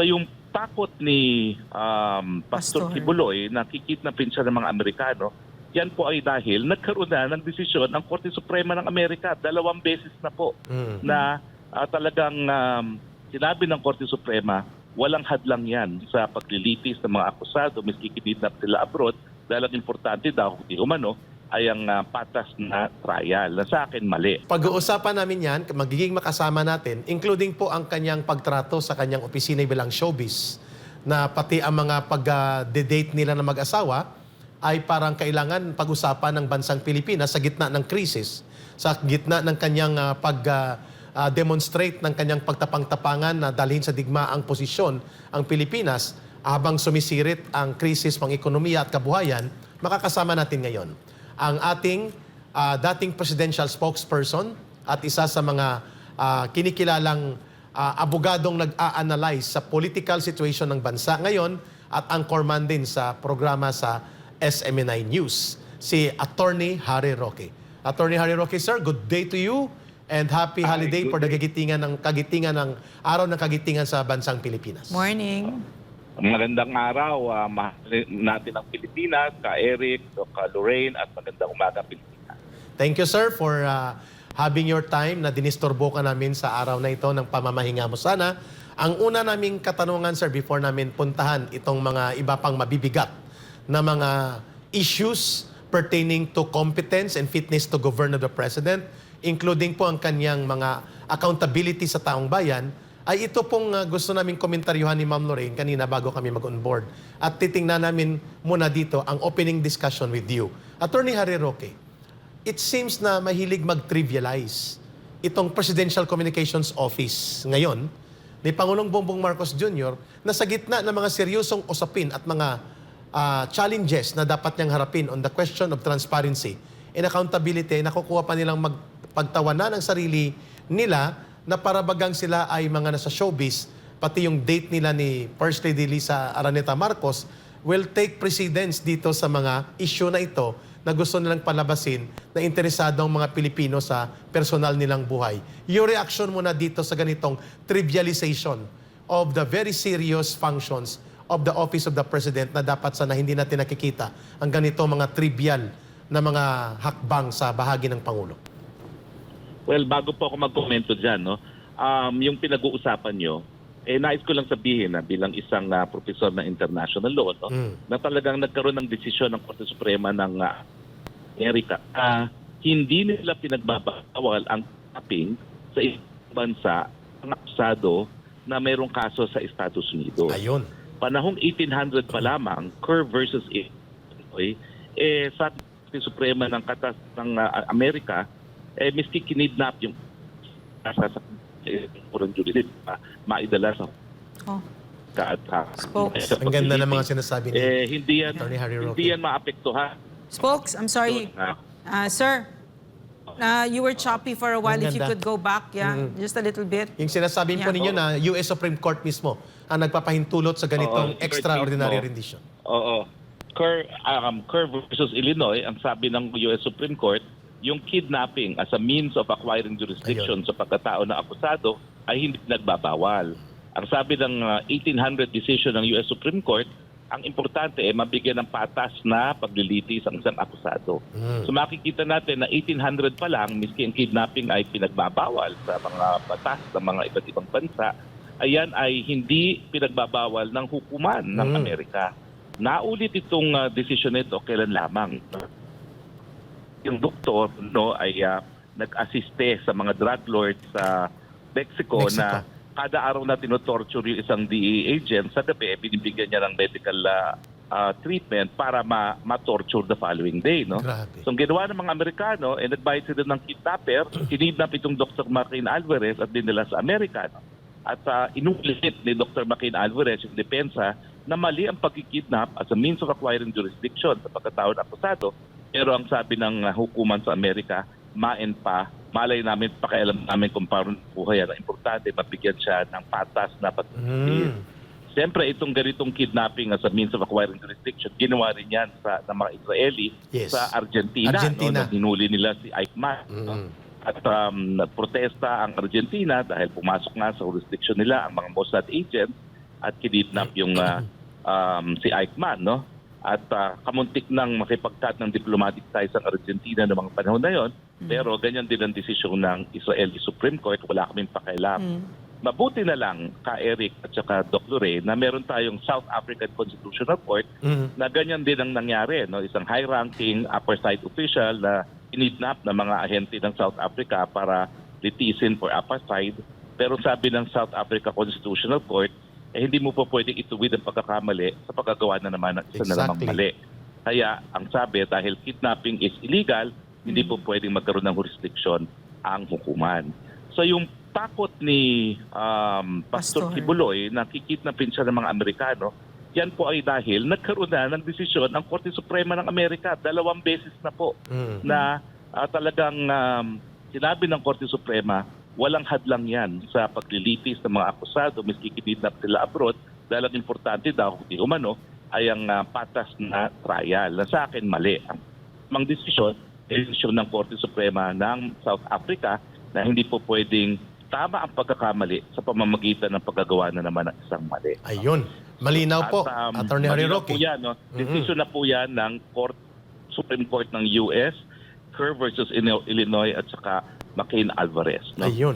So yung takot ni um, Pastor Pastor. Kibuloy na kikidnapin siya ng mga Amerikano, yan po ay dahil nagkaroon na ng desisyon ang Korte Suprema ng Amerika. Dalawang beses na po Mm. na ah, talagang um, sinabi ng Korte Suprema, walang hadlang yan sa paglilitis ng mga akusado, miski kinidnap sila abroad, dahil ang importante daw, kung di umano, ay ang ah, patas na trial. Na sa akin, mali. Pag-uusapan namin yan, magiging makasama natin, including po ang kanyang pagtrato sa kanyang opisina bilang showbiz, na pati ang mga pag-date nila na mag-asawa ay parang kailangan pag-usapan ng bansang Pilipinas sa gitna ng krisis, sa gitna ng kanyang ah, pag-demonstrate ng kanyang pagtapang-tapangan na dalhin sa digma ang posisyon ang Pilipinas habang sumisirit ang krisis pang ekonomiya at kabuhayan, makakasama natin ngayon ang ating ah, dating presidential spokesperson at isa sa mga ah, kinikilalang ah, abogadong nag-a-analyze sa political situation ng bansa ngayon at anchorman din sa programa sa SMNI News, si Attorney Harry Roque. Attorney Harry Roque, sir, good day to you and happy Hi, holiday good for the kagitingan ng kagitingan ng araw ng kagitingan sa bansang Pilipinas. Morning. Magandang araw, ah, mahal natin ang Pilipinas, ka Eric, ka Lorraine, at magandang umaga Pilipinas. Thank you, sir, for uh, having your time na dinisturbo ka namin sa araw na ito ng pamamahinga mo sana. Ang una naming katanungan, sir, before namin puntahan itong mga iba pang mabibigat na mga issues pertaining to competence and fitness to govern of the President, including po ang kanyang mga accountability sa taong bayan, ay ito pong uh, gusto naming komentaryuhan ni Ma'am Lorraine kanina bago kami mag-on board. At titingnan namin muna dito ang opening discussion with you. Attorney Harry Roque, it seems na mahilig mag-trivialize itong Presidential Communications Office ngayon ni Pangulong Bongbong Marcos Jr. na sa gitna ng mga seryosong usapin at mga ah, challenges na dapat niyang harapin on the question of transparency and accountability, nakukuha pa nilang magpagtawanan ng sarili nila na parabagang sila ay mga nasa showbiz, pati yung date nila ni First Lady Lisa Araneta Marcos will take precedence dito sa mga issue na ito na gusto nilang palabasin na interesado ang mga Pilipino sa personal nilang buhay. Yung reaction muna dito sa ganitong trivialization of the very serious functions of the office of the President na dapat sana hindi natin nakikita ang ganito mga trivial na mga hakbang sa bahagi ng Pangulo. Well, bago po ako magkomento dyan, no, um, yung pinag-uusapan nyo, eh, nais ko lang sabihin na bilang isang ah, professor ng international law, no, Mm. na talagang nagkaroon ng desisyon ng Korte Suprema ng ah, Amerika. Ah, hindi nila pinagbabawal ang tapping sa isang bansa ang akusado na mayroong kaso sa Estados Unidos. Ayun. Panahong 1800 pa lamang, Kerr versus Illinois, eh, sa Korte Suprema ng Katas ng ah, Amerika, eh, miski kinidnap yung nasa sa foreign jurisdiction, ma- maidala sa Oh. ka at ha- Spokes. sa Ang ganda ng mga sinasabi ni eh, hindi yan, Attorney Harry Roque. hindi yan maapektuhan. Spokes, I'm sorry. Uh, sir, uh, you were choppy for a while. Ang If you ganda. could go back, yeah, just a little bit. Yung sinasabi po Yeah. ninyo na US Supreme Court mismo ang nagpapahintulot sa ganitong Oo, extraordinary mismo. rendition. Oo. Kerr, um, Kerr versus Illinois, ang sabi ng US Supreme Court, yung kidnapping as a means of acquiring jurisdiction sa pagkatao ng akusado ay hindi nagbabawal. Ang sabi ng uh, 1800 decision ng US Supreme Court, ang importante ay mabigyan ng patas na paglilitis ang isang akusado. Mm. So makikita natin na 1800 pa lang, miski ang kidnapping ay pinagbabawal sa mga batas ng mga iba't ibang bansa, ayan ay hindi pinagbabawal ng hukuman ng Mm. Amerika. Naulit itong uh, desisyon nito kailan lamang. Yung doktor no ay uh, nag-assiste sa mga drug lords sa Mexico, Mexico. na kada araw na tinotorture yung isang DEA agent, sa gabi binibigyan niya ng medical uh, uh, treatment para ma- ma-torture the following day. No? Grabe. So ang ginawa ng mga Amerikano, eh, nagbayad sila ng kidnapper, kinidnap itong Dr. Martin Alvarez at dinala sa Amerika. no? At uh, inulit ni Dr. Martin Alvarez yung depensa na mali ang pagkikidnap as a means of acquiring jurisdiction sa pagkatao ng akusado. Pero ang sabi ng uh, hukuman sa Amerika, main pa, malay namin, pakialam namin kung paano buhay yan. Ang importante, mabigyan siya ng patas na pag Mm. Siyempre, itong ganitong kidnapping as a means of acquiring jurisdiction, ginawa rin yan sa, ng mga Israeli Yes. sa Argentina. Argentina. No, hinuli nila si Eichmann. no? Mm. At um, nagprotesta ang Argentina dahil pumasok nga sa jurisdiction nila ang mga Mossad agents. at kidnap yung ah, um, si Eichmann, no? At ah, kamuntik nang makipagkat ng diplomatic ties ang Argentina noong mga panahon na yon. Pero ganyan din ang desisyon ng Israeli Supreme Court. Wala kaming pakialam. Mabuti na lang ka Eric at saka Doc Lore na meron tayong South African Constitutional Court Mhm. na ganyan din ang nangyari. No? Isang high-ranking upper side official na kinidnap ng mga ahente ng South Africa para litisin for apartheid. Pero sabi ng South Africa Constitutional Court, eh, hindi mo po pwedeng ituwid ang pagkakamali sa pagkagawa na naman ng isa na namang Exactly. mali. Kaya ang sabi, dahil kidnapping is illegal, hindi po pwedeng magkaroon ng jurisdiction ang hukuman. So yung takot ni um, Pastor Pastor. Kibuloy na kikidnapin siya ng mga Amerikano, yan po ay dahil nagkaroon na ng desisyon ang Korte Suprema ng Amerika. Dalawang beses na po Mhm. na ah, talagang um, sinabi ng Korte Suprema, walang hadlang yan sa paglilitis ng mga akusado, miski kinidnap sila abroad, dahil ang importante daw, di umano, ay ang ah, patas na trial. Na sa akin, mali. Ang mang desisyon, desisyon ng Korte Suprema ng South Africa na hindi po pwedeng tama ang pagkakamali sa pamamagitan ng paggagawa na naman ng isang mali. Ayun. Malinaw po, At, um, Attorney Harry Roque. po yan, no? Mhm. Decision na po yan ng Court, Supreme Court ng US, Kerr versus Ino- Illinois at saka McCain Alvarez. No? Ayun.